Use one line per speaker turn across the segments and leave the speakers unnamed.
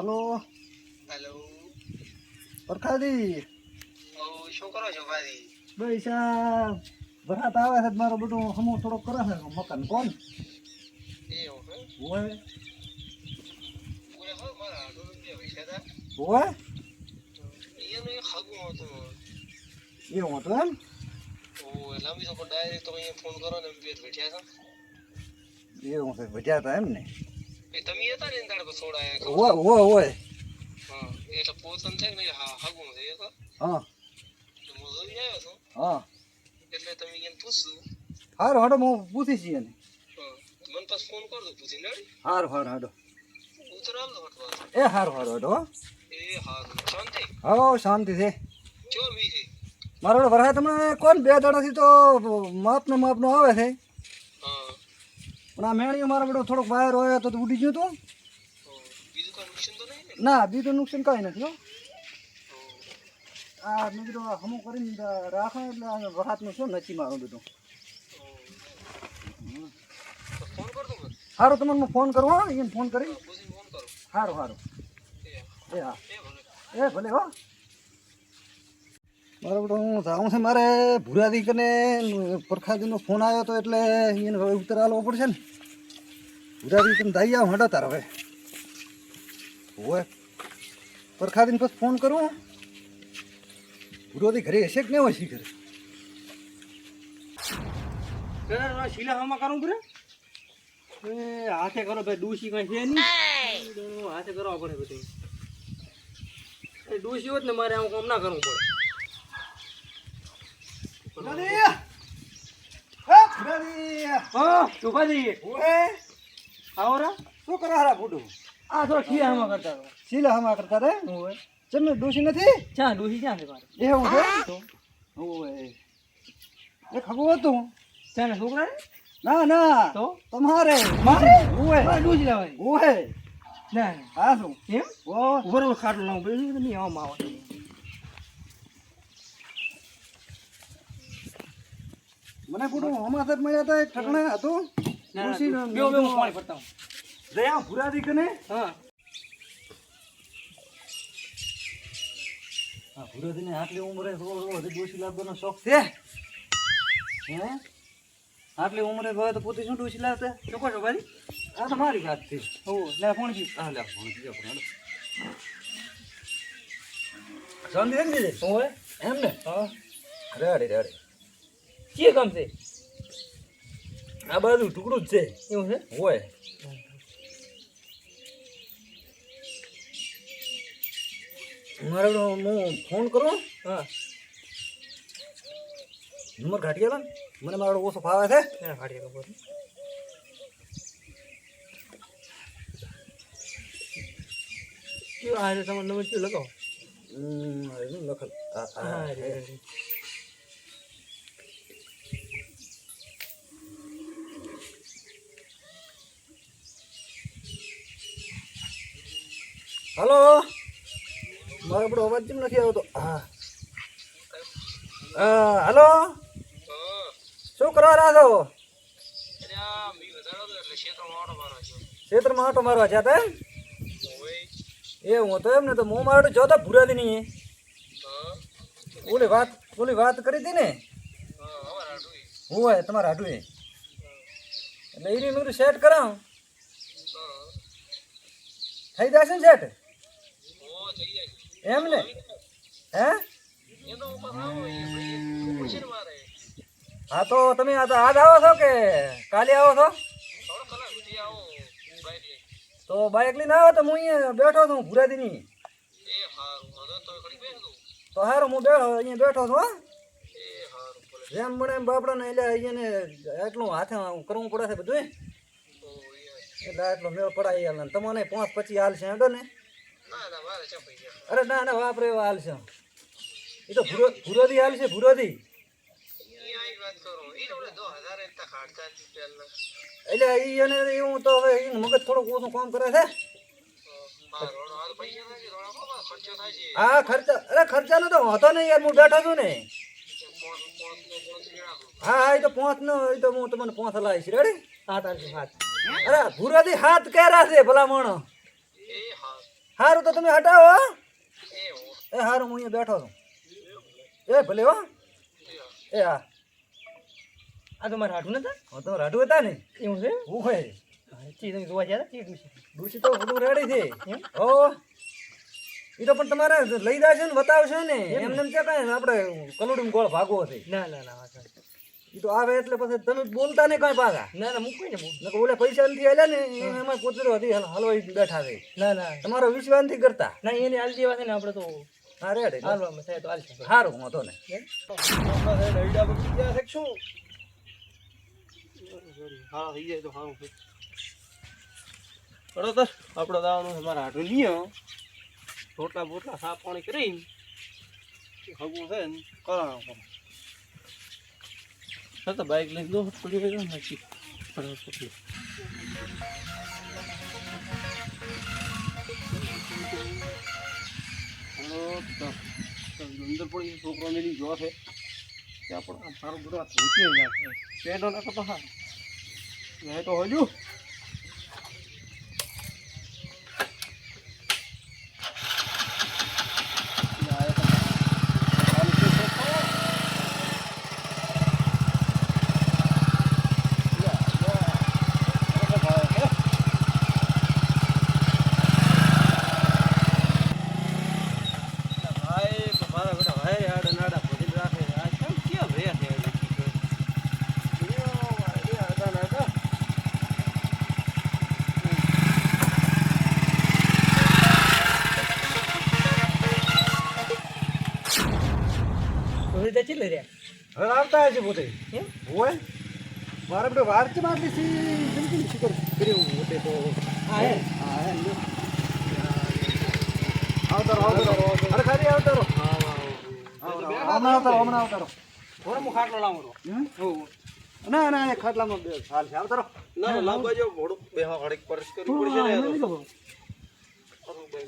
Hello.
Hello.
પરખાદી
શું કરો છો ભાઈ?
ભાઈ સાહેબ ભરાત આવે છે મારો બધું હમો થોડો કરે છે મકાન. કોણ?
એ હે?
હોય.
હો
હોય? એવું હતું એમ?
ઓ લાંબી તો ડાયરેક્ટ તમે અહીંયા ફોન કરો ને એમ બેઠ્યા છો.
એવું છે ભજ્યા હતા એમ ને?
એ તમે હતા ને એને દાડે છોડાયા
હોય હોય હોય.
હા એટલે પોતન છે ને હા હગું છે તો.
હા.
હું જોઈ આવ્યો છું.
હા.
એટલે તમે એને પૂછશું
હાડો હું
મને ફોન કરજો
સારું હાડો.
ઉતરાવ દો હટવા
એ સારું સારું હાડો.
એ હારું શાંતિ.
હો શાંતિ છે.
ચો મી છે
મારો વરસાદ તમને કોણ બે દાડાથી તો માપનો માપનો આવે છે? પણ આ મેણી મારો બેટો થોડોક વાયર હોય તો ઉડી ગયું હતું
ને,
બીજું નુકસાન કાંઈ નથી, હો. આ મેં કીધું હમું કરીને રાખો એટલે આ વરસાદનું શું નચી મારું બધું. સારું તમને હું ફોન કરું, હા, એને ફોન કરી. સારું સારું
એ,
હા.
એ, ભલે,
હો. મારો બધું હું જાઉં છે મારે ભૂરાદી કને પરખાદીનો ફોન આવ્યો હતો એટલે એને ઉતરાવવો પડશે ને. ભૂરાદી તમે જઈ આવો હડો તાર હવે. હોય પરખાદીને પછી ફોન કરું ગુજરાતી ઘરે હશે કે નહીં હોય છે ઘરે
શિલામાં કરું એ હાથે કરો ભાઈ ડૂસી કઈ છે નહીં. હાથે કરવા પડે બધું. એ ડૂસી હોત ને મારે આવું કામ ના કરવું પડે.
હા
હા
ઓએ
આવો રા
શું કરે હારા ફૂટું?
આ થોડા હમા કરતા હતા?
શીલા હમા કરતા રે
હોય.
ચમને ડોસી નથી?
ચા દોષી ક્યાં છે મારે?
એવું છે? ઓય એ ખબર હતું.
ચા છોકરા ને
ના.
તો?
તમારે
મારે.
ઓય
મારે ડૂસી લાવવાની.
ઓય
ના
હા શું?
એમ?
ઓ
બરોબર ખાટલો લાવું. પછી તમે આવામાં આવો
મને પૂરું હમાસર મળ્યા હતા એક ઠકણા હતું. ડોશી
ના બેવ બેવ પાણી ભરતા હું.
દયા ભુરાદી કને?
હા.
હા ભુરાદી ને આટલી ઉંમરે હજી ડોસી લાવવાનો શોખ છે. હે? આટલી ઉંમરે હવે તો પોતે શું ડોસી લાવતા
ચોખા ચોખાજી
આ તો મારી વાત છે.
હો લે ફોન જી
હા લે ફોન કીધો પણ હાલો. શાંતિ છે ને? બીજે?
હોય
એમ ને
હા.
Ready ready.
કે કામ છે?
આ બાજુ ટુકડું જ છે.
એવું છે?
હોય. મારે હું ફોન કરું
હા.
નંબર ઘાટી ને. મને મારો ઓછો ફાવે છે.
ઘાટી ખબર કયો આ તમારો નંબર કયો લગાવો
હમ, હવે શું લખલ આ, આ,
હા
હે.
રે રે
હલો. મારો આપણો અવાજ કેમ નથી આવતો? હા. હલો. શું કરવા રહ્યા છો?
તો ક્ષેત્રમાં મારો
આટો મારવા છે એમ? એ હું તો એમ ને તો હું મારો જોતો ભૂરાદી નહીં
હા
ઓલી વાત ઓલી વાત કરી હતી ને? હોય, તમારા હાટું એટલે એની મેં સેટ કરાવ. થઈ જશે ને સેટ એમ ને હે?
ને
હા તો તમે આજ આવો છો કે કાલે આવો છો? તો બાઇક લઈને આવો તો હું અહીંયા બેઠો છું ભૂરાદીની
તો
હારું, હું બેઠો, અહીંયા બેઠો છું, હા. જેમ બને એમ બાપડાને એટલે અહીંયાને એટલું હાથે કરવું પડે છે બધું એટલે આટલો મેળ પડાય તમને પાંચ પચીસ હાલ છે ને
ના ના.
અરે ના ના વાપરે એવા હાલ છે. એ તો ભૂરોધી ભૂરોદી હાલ છે ભૂરોદી.
ઈ આ વાત કરો ઈ આપણે દો હજાર એક તક હાડતા હતી પહેલા
એટલે ઈ એને એવું તો હવે એનું મગજ થોડુંક ઓછું કામ કરે છે. હા ખર્ચા અરે ખર્ચાનો તો વાંધો નહીં યાર હું બેઠો છું ને. હા હા એ તો પાંચ નો એ તો હું તમને પાંચ લાવીશ રેડી
આઠ હાથ.
અરે ભૂરાદી હાથ કેરા છે ભલા માણો સારું તો તમે હટાવો.
એ
સારું હું અહીંયા બેઠો છું. એ ભલે હો. એ હા
આ તો મારે હાટું નતા?
હું તો રાઢું હતા ને?
એવું છે?
હું હોય
ચી તમે જોવા ગયા ચી ડૂસી
ડૂસી તો બધું રેડી છે. ઓ એ તો પણ તમારે લઈ જાશો ને બતાવશો ને. એમને એમ છે કાંઈ આપણે કલુડીમાં ગોળ ભાગવો છે.
ના ના ના
તો આવે એટલે પછી તમે બોલતા નહીં કઈ પાછા.
ના ના મૂકવી ને બહુ
ઓલે પૈસા નથી આલ્યા ને એમાં પોતરો હતી હલવાઈ બેઠા છે
ના ના.
તમારો વિશ્વાસ નથી કરતા.
ના એને હાલ જેવા છે ને આપણે તો
હા રેડી
હાલવામાં થાય તો
સારું વાંધો ને
હા થઈ જાય તો સારું બરોબર આપણે દાવાનું અમારા હાટું લીયો. રોટલા બોટલા સાફ પાણી કરીને હગું છે ને કરાણો કરો હા, તો બાઇક લઈને દો પડી ગયો નથી તો અંદર પડી છોકરો મેલી જો છે. ત્યાં પણ સારું બધું ધોતી નાખે. તો હા. તો હજુ ભાઈ મારા બેટા ભાઈ આડા નાડા ભરીને રાખે આ કેમ કેમ રે છે આડા નાડા હવે તે
આવતા છે પોતે.
એમ
હોય મારે બધું વાર છે આટલી સી કર્યું પોતે તો.
હા હે
હા એમ લ્યો. આવતા રહો આવતા રહો અરે ખાલી આવતારો. હા હમણાં હમણાં આવતારો.
થોડો મુ ખાટલો લાવો
હમ? ના ના એ ખાટલામાં બે હાલ છે. આવતા રહો
ના લાંબા જો મોડું બેહવા ઘડીક પરસ કરવી પડશે ને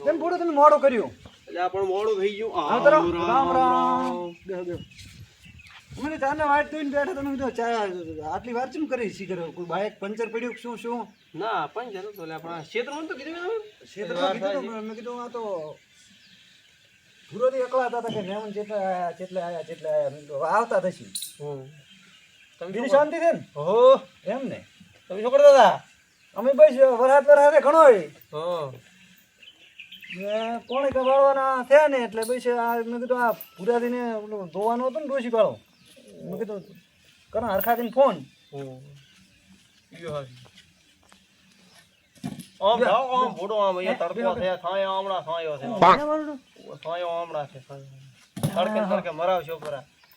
કેમ તમે મોડું કર્યું.
એટલે પણ મોડું થઈ ગયું. રામ,
રામ તો ચાને વાટ જોઈને બેઠા તમે કીધું ચા આટલી વાર શું કરી શી કર્યો કોઈ બાઇક પંચર પડ્યું શું શું?
ના પંચર આપણા ક્ષેત્રમાં તો કીધું
ક્ષેત્રમાં કીધું મેં કીધું આ તો પૂરોથી એકલા હતા કે જેટલા આયા જેટલા આયા જેટલા આયા. આવતા થશી. બીજી શાંતિ છે ને?
હો
એમ ને?
તમે શું કરતા હતા?
અમે બસ વરસાદ વરસાદે ઘણો હોય.
હા
ને કોણે કવાળવાના થયા ને એટલે પછી આ મેં કીધું આ ઓલું ધોવાનું હતું ને ડોસી વાળો મેં કીધું કરો હરખાદીને ફોન.
ને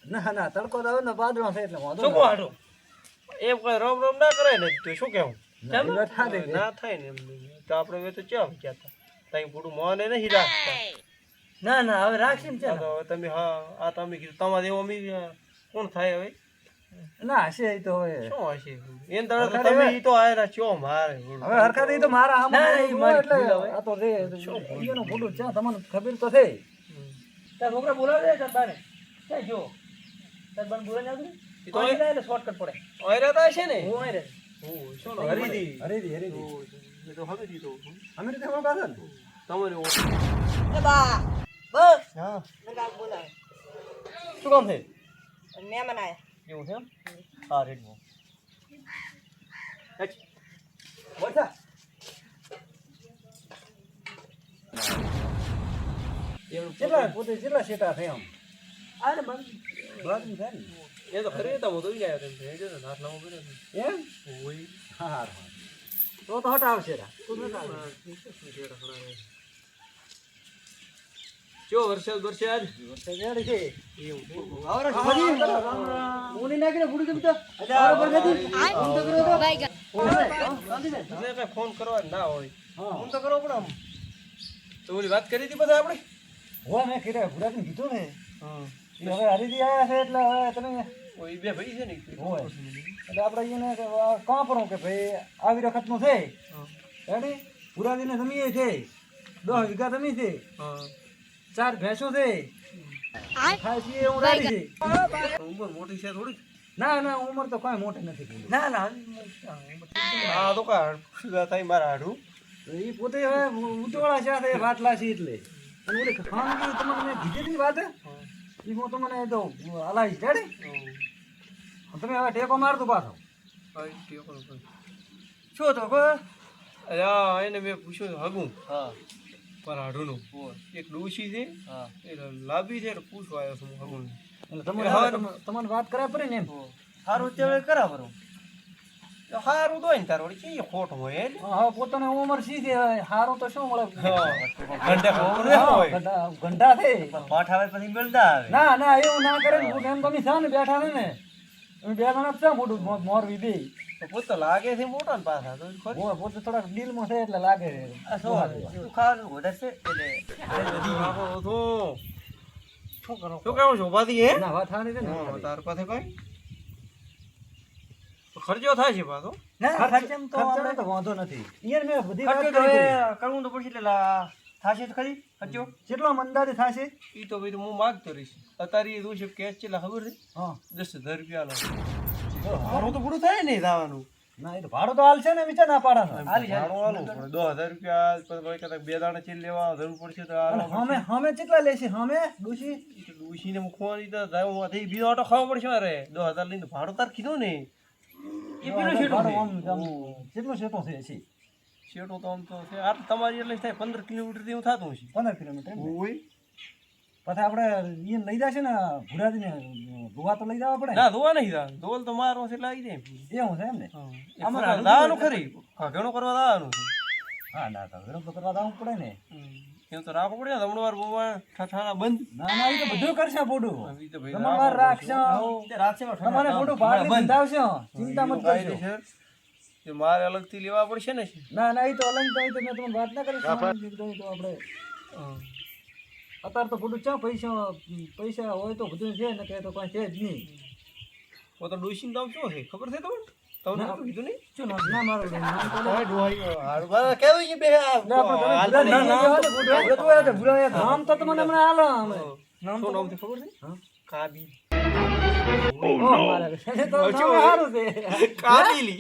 ના ના તડકો તો આવે ને પાદરો થાય એટલે વાંધો
એમ કઈ રમ રમ ના કરે ને તો શું કેવું
ના,
થાય ને એમ. તો આપણે તો ચા ગયા હતા તઈ ભૂડું મોને નહીં રાખતા
ના ના હવે રાખશે ને.
ચાલો હવે તમે હા આ તમે કીધું તમારે એવું અમી કોણ થાય હવે?
ના હશે એ તો હવે.
શું હશે? એન તરત તમે ઈ તો આયરા છો મારે
હવે હરખાદી તો મારા આમ એટલે આ તો રે એનું ભૂલું? ચા તમને ખબર તો છે.
તાર છોકરા બોલાવે તાર બાને. કે જો તાર બાને બોલાવી આવતું ઈ તો અહીં એટલે શોર્ટકટ પડે. ઓયરા તો હશે ને? હું ઓયરા શું હરીદી
હરીદી હરીદી
એ તો હવે દીધો
અમે તો. પાસે ને
તમારે
એ બા બસ.
હા.
મને કાંઈક બોલાવે
શું કામ છે?
મહેમાન આયા.
એવું છે હા રેડી
બોલતા. કેટલા પોતે કેટલા સેટા થયા આમ.
આને બંધ
બાદમાં થાય ને.
એ તો ખરી તો ગયા તેમ એ જો હાથ લાવો કર્યો
એમ?
ઓય.
હા હા. તો તો હટાવશે રા. તું આવે.
જો વરસાદ વરસાદ.
વરસાદ છે.
એવું
આવરે ઊની નાખીને ભૂડી કેમ તો? નથી ફોન તો કરો તો.
ભાઈ કઈ ફોન કરવા ના હોય.
હા.
ફોન તો કરો પણ આમ. તો ઓલી વાત કરી હતી બધા આપણે?
હો મેં કીધું ભૂરાને કીધું ને
હા.
હવે હરીદી આયા છે એટલે હવે તમે
ઓય બે ભાઈ છે ને
હોય. એટલે આપણે એને કાં પડું કે ભાઈ આવી વખતનું છે? રેડી? ભૂરાદીને જમીએ છે. દસ વીઘા જમી છે.
હા.
ચાર ભેંસો છે. છે એવું રાડી છે.
ઉંમર મોટી છે થોડી
ના ના ઉંમર તો કોઈ મોટી નથી
ના ના. હા તો કા થાય મારા હાડું.
એ પોતે હવે ઉતોળા છે વાટલા છે એટલે. અને ઓલી ખાનગી તમને મેં કીધેલી વાત? એ હું તમને તો હલાવીશ. રેડી? તમે હવે ટેકો મારતો પાછો.
શું તો કોઈ? એને મેં પૂછ્યું હગું.
હા.
પર હાડુનું એક ડોશી છે.
એટલે
એ લાંબી છે પૂછવા આવ્યો છું હગું
એટલે તમને વાત કરાય પડે ને એમ?
સારું તે કરા પરો સારું તો ને તાર કઈ ખોટ હોય
હા, હવે ઉમર ઉંમર સીધી સારું હારું તો શું મળે?
ઘંટા
હા,
હોય.
ગંડા છે.
પાઠ આવે પછી મળતા આવે.
ના ના એવું ના કરે હું એમ તમે છે ને બેઠા છે ને. તમે બે જણા છો મોટું મો- મોરબી બે
તો પોતે લાગે છે મોટા ને પાછા. તો ખરી
પોતે થોડાક દિલમાં છે એટલે લાગે
તું ખાવાનું વધારે છે? એટલે તો શું કરો? શું કહો છો ઉપાધિ હે?
ના વાત સારી છે ને
તાર પાસે કઈ? તો ખર્ચો થાય છે પાછો.
ના, ખર્ચામાં તો આપણે તો વાંધો નથી. ઈયર મેં બધી વાત કરી
કરવું તો પડશે એટલે થાશે તો ખરી ખર્ચો?
કેટલો મંદાજે થાશે.
ઈ તો ભાઈ હું માગતો રહીશ. અત્યારે એ છે કેશ છે ખબર છે?
હા.
દસ હજાર રૂપિયાનો મારું તો પૂરું થાય ને જવાનું
ના એ તો ભાડું તો હાલશે ને વિચાર ના પાડા
ભાડું આલું દસ હજાર રૂપિયા પછી ભાઈ કદાચ બે દાણા ચીલ લેવા જરૂર પડશે તો.
હમે હમે કેટલા લેશે? હમે? ડૂસી
ડૂસીને જાય હું બીજો ઓટો ખાવો પડશે મારે. દસ હજાર લઈને ભાડું તાર કીધું ને. એ પેલું છે.
આમ કેટલું શેઠું છે છે
શેઠું તો આમ તો છે. આ તમારી એટલે થાય પંદર કિલોમીટર જેવું થતું હશે.
પંદર કિલોમીટર?
ઓય.
પછી આપણે ઈ લઈ જશે ને ભુરાજીને ધોવા તો લઈ જવા પડે. ને?
ધોવા નહીં જાય ધોલ તો મારો છે એટલે આવી જાય
એવું છે એમ ને?
અમારે દાવાનું ખરી? હા ઘણું કરવા દાવાનું છે.
હા ના તો વિરોધ તો કરવા જવું પડે ને.
એમ તો રાખવું પડે ને હમણાં વાર બહુ ઠાઠાણા બંધ.
ના ના એ તો બધું કરશે
ઈ તો ભાઈ
રાખશે. તમારે પોડું ભાડે બંધાવશે. ચિંતા મત કરજો.
એ મારે અલગથી લેવા પડશે ને
ના ના એ તો અલગ તો તો મેં તમને વાત ના કરી. તો આપણે અત્યારે તો બધું ચા પૈસા પૈસા હોય તો બધું છે ને કે તો કાંઈ છે જ નહીં.
પોતા ડોશીનું નામ શું છે ખબર છે તમને? તમને નહોતું કીધું નહીં?
શું નામ? ના મારું નામ તો
તમે ડોહાઈ હારું. બરાબર કેવું છે બે? તો
તો. નામ તો તમને હમણાં હાલો અમે. નામ તો
નામ ખબર છે?
હા?
કાબી
તો.
કાબીલી.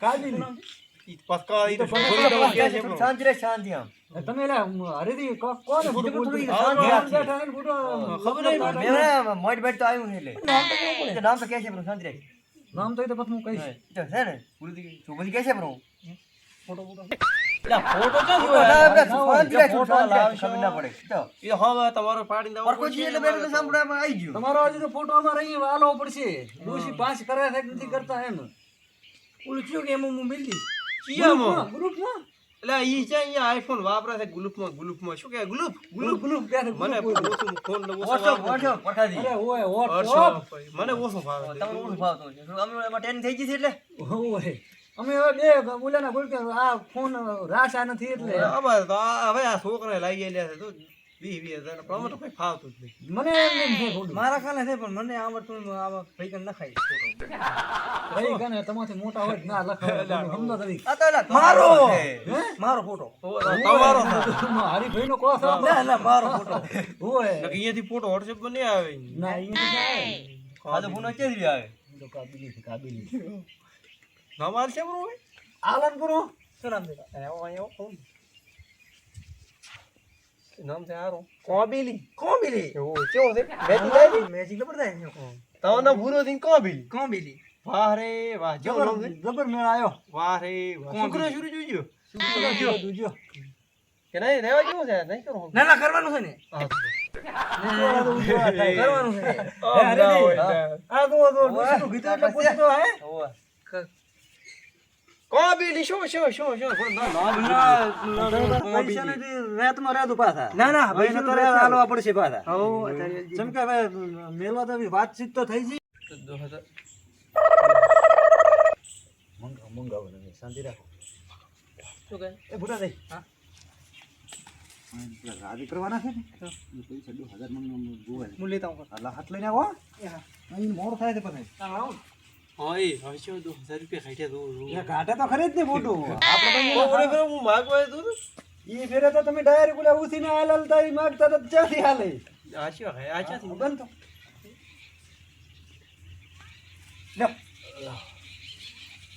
કાબીલી.
પક્કા તો
શાંતિ રે શાંતિ આમ.
તમે હરીથી કો- કોને ફોટો બોલતું?
શાંતિ
આ
રાખજે.
બેઠા ને ફોટો
ખબર
નામ
મોટ બેટ તો આવ્યું નહીં એટલે. તો નામ તો કે છે શાંતિ રાખ
એ તો પછી હું કહીશ.
તો છે ને. ગુરુજી કે છે પણ
ફોટો ફોટો.
તમારો
એટલે
છે કે
કે
ગ્રુપમાં
ઈ છે અહીંયા આઈફોન વાપરે છે ગુલુપમાં ગુલુપમાં શું કહેવાય? ગુલુપ ગુલુપ
ગ્રુપ
મને
ગ્રુપ.
ઓછું ફોન ઓછો
ઓછો
વાપરું.
પઠાજી.
અરે ઓય
ઓછો મને ઓછો ભાવે
તમને ઓછો ભાવતું હશે. અમે એમાં ટેન થઈ ગઈ છે એટલે?
ઓય. અમે હવે બે બોલ્યા બોલ કે આ ફોન રાશા નથી એટલે.
હવે તો હવે આ છોકરા લાગી ગયેલા છે. તો વીસ વીસ હજાર પણ તો કઈ ફાવતું જ નહીં.
મને એમ નહીં
મારા કાલે છે પણ મને આવડતું આવા ભાઈ ન ખાઈ
ભાઈ ગણે તમારથી મોટા હોય ના લખાય. સમજો
મારો!
મારો ફોટો.
તમારો
હરીભાઈનો કોસ
ના ના મારો ફોટો.
ઓય.
અહીંયાથી ફોટો વોટ્સએપમાં નહીં આવે?
ના, અહીંયાથી ના આવે.
આ તો ફોન કેવી આવે.
કાબિલી છે, કાબિલી. આલનપુરો?
એવો અહીંયા કોણ નામ છે આરો કોબીલી.
કોબીલી?
ઓ કેવો છે? બેટી લાવી?
મેજિક નંબર થાય
તો ના ભૂરો દિન કોબીલી?
કોબીલી.
વાહ રે વાહ. જો નામ
જબર મેળ આયો.
વાહ રે વાહ. શુક્ર શુરુ જોઈજો
દૂજો, જોજો
કે નહીં રહેવા જેવું છે? નહીં કરો
ના? ના કરવાનું છે ને? કરવાનું છે
અરે. આ તો તો કીધું એટલે પૂછતો હે?
કોબીલી શું શું શું શું પણ
રેત પાછા.
ના, ના,
પૈસા તો રેત હાલવા પડશે પાછા. જેમ કે હવે મેલવા તો વાતચીત તો થઈ ગઈ. મંગાવ મંગાવ શાંતિ રાખો.
શું
એ ભૂરા થઈ. હા, રાજી કરવાના છે ને? એ પૈસા હજાર મંગાવો, જોવે
હું લેતા હું
હાથ લઈને આવો. અહીં મોડું થાય છે પછી.
એ હવે શું હજાર રૂપિયા ખાઈ દો
એ તો ખરી જ ને મોટું. આપણે તો અહીંયા
ઓરે ફેર હું માગવા આવ્યો હતો
ફેરે તો તમે ડાયરેક્ટ ઓલા ઉસીને હાલ ઈ માગતા તો ચાથી હાલે.
આ શું હે? આ ક્યાંથી?
બંધ તો.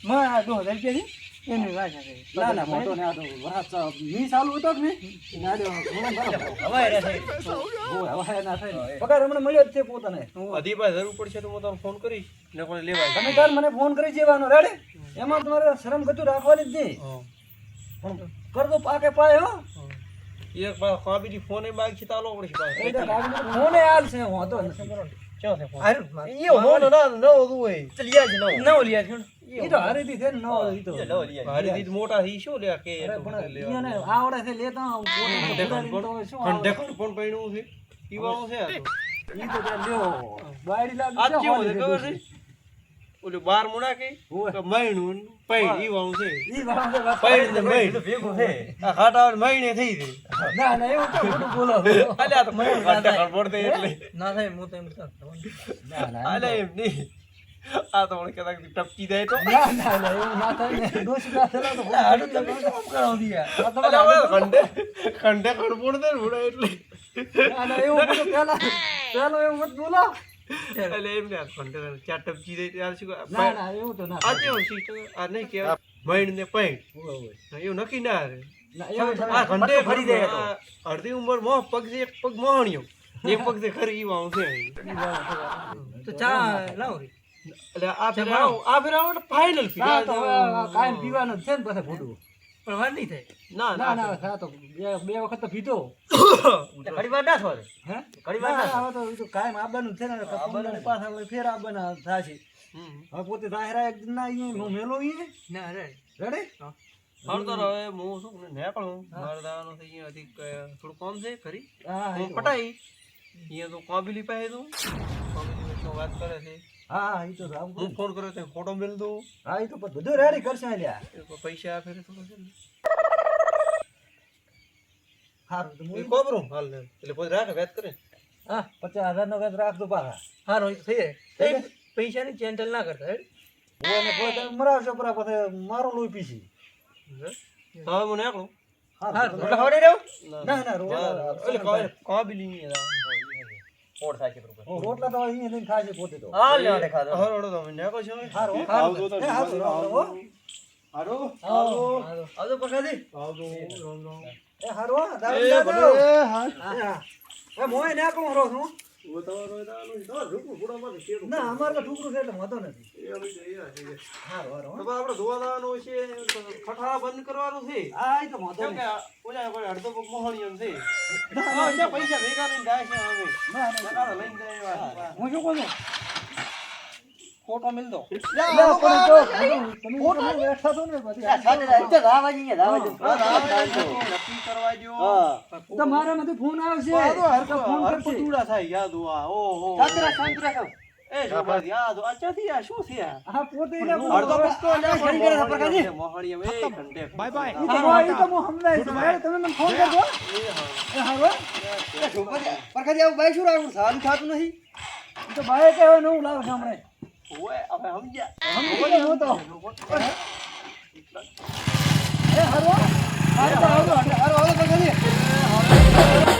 માં દો હજાર રૂપિયા
એની વાત
ના ના મોટો ને આ તો વરાત મી ચાલુ હતો કે નહીં?
હવાય
ના થાય. પગાર હમણાં મળ્યો જ છે પોતાને.
અધીભાઈ જરૂર પડશે તો હું તમને ફોન કરીશ. ને લેવા
તમે તાર મને ફોન કરી દેવાનો રેડે એમાં તમારે શરમ ગતું રાખવાની જ નહીં. પણ કરતો પાકે પાય હો.
એક bar કોબીની ફોન એ બાઈક છે તાલો પડશે.
ફોને આલ છે
ફોન? ના ન હોતું
લીયા છે
ઈ તો હરીથી છે ને ઈ તો
મારી દીદી મોટા થઈ શું લે કે
પણ આવડે છે લેતા આવું. પોતે
ખંડે
ઉડાડીને
ખંડ
તો શું
પણ-
આવડે?
પણ પૈણું છે? ઈ છે
ઈ તો ત્યાં લ્યો. બાયડી લાગે
આ કેવું છે ખબર છે? ઓલું બાર મુના કે મૈણું પૈણ ઈ વાળું છે.
ઈ વાળા છે,
પૈણ ને
કરી.
મૈણ. આ ખાટા મૈણે થઈ ગઈ
ના ના એવું તો ખોટું બોલો
અલે તો ખંડે ખંડ પડતે એટલે.
ના થાય હું તો એમ
ના ના
અલે એમ નહીં. આ તો મને કદાચ ટપકી જાય તો.
ના ના ના, એવું ના થાય ને. ડોશી ના થયેલા તો
હાડું તમે કામ કરાવ દિયા
તમારે
ખંડે ખંડે ખંડ પડતે ને એટલે.
ના ના એવું બધું પહેલા પહેલો એવું મત બોલો.
એટલે એમ ને ખંડે ચાર ટપકી જાય ત્યારે શું
ના ના એવું તો ના
આ કેવું સિસ્ટમ આ નહીં કે મૈણ ને પૈણ. એવું નક્કી ના આ ખંડે
ફરી જાય
અડધી ઉંમર મોહ પગ છે એક પગ મોહણિયો. એક પગ છે ખરી ઈ વાળું છે
તો ચા લાવ. રે
એટલે આ ફેર આ ફેર ફાઇનલ
ના તો હવે કાયમ પીવાનું છે ને પછી ખોટું.
પણ વાર નહીં થાય.
ના
ના
ના
ના. હા તો બે બે વખત તો પીધો.
ઘડી વાર ના થોડે
હે?
ઘડી
ના, ના, હવે તો કાયમ આવવાનું છે ને કપૂરના પાછા ફેર આવવાના થાશે. હવે પોતે દાયરા એક ના અહીંયા હું મેલો અહીંયા?
ના રે.
રેડી?
હાલ હવે હું શું નેકળું મારે દાવાનો થઈ હજી થોડું કોમ છે ખરી
હા
પટાઈ. અહીંયા તો કોબીલી પાસે તું કોબીલી વાત કરે છે.
હા હા એ તો આવું
હું ફોન કર્યો તો ફોટો મેલ દઉં.
હા એ તો બધું રેડી કરશે અલ્યા
પૈસા છે ને. એ
હું
કોબરું હાલ એટલે પછી રાખે વાત કરે.
હા પચાસ હજાર નો કદ રાખજો પાછા.
હારો થઈ જાય પૈસાની ચેન્ટલ ના કરતા હેડ.
હું એને મરાવશો પરા પછી મારું લોહી પીસી
હવે હું નીકળું?
હા
હારું એટલે
ના ના
નહીં
ઓ, રોટલા તો અહીંયા લઈને ખાશે પોતે તો.
હા લેવા ખાધો.
હવે હળો તમે નીકળો છો
હારો. હો. એ હારો હારો. હારો
આવો આવજો પ્રસાદી
એ હારું હો, હારો પીતા જાઓ. હા. એ મોંએ નાખું રહો છું. ના અમારે ટુકડું છે એટલે વાંધો નથી.
આપણે ધોવા દાવાનું છે ફઠારા બંધ કરવાનું છે.
હા એ તો વાંધો.
કે ઓલા કોઈ અડધો મોહણીયો છે. પૈસા ભેગા લઈને જાય છે હવે. લઈને જાય
હું શું કહું
ફોટો મેલ દો.
લે, પણ તો તમે તો બેઠા છો ને બધી.
નક્કી કરવા દ્યો.
તો મારામાંથી ફોન આવશે. તો ફોન
હરખું
કરશે
થાય યાદ હોવા. ઓહો. એ યાદ હો. આ શું છે આ?
હા પોતે
અડધો પગ તો લ્યા,
ફોન કરે છે પ્રકાશજી.
મોહણીયો, એ ખંડે.
ઈ તો હું સમજાય તમે મને ફોન કરજો. એ હારો
પ્રસાદી આવું બાઈ શું રાખું સારું થતું નથી?
તો ભાઈ કહેવાય ને હું લાવું સાંભળે
ઓવે, આપણે સમજ્યા.
સમજી ગયા હું તો એ હારો હારો હારો હારો પ્રકાશજી.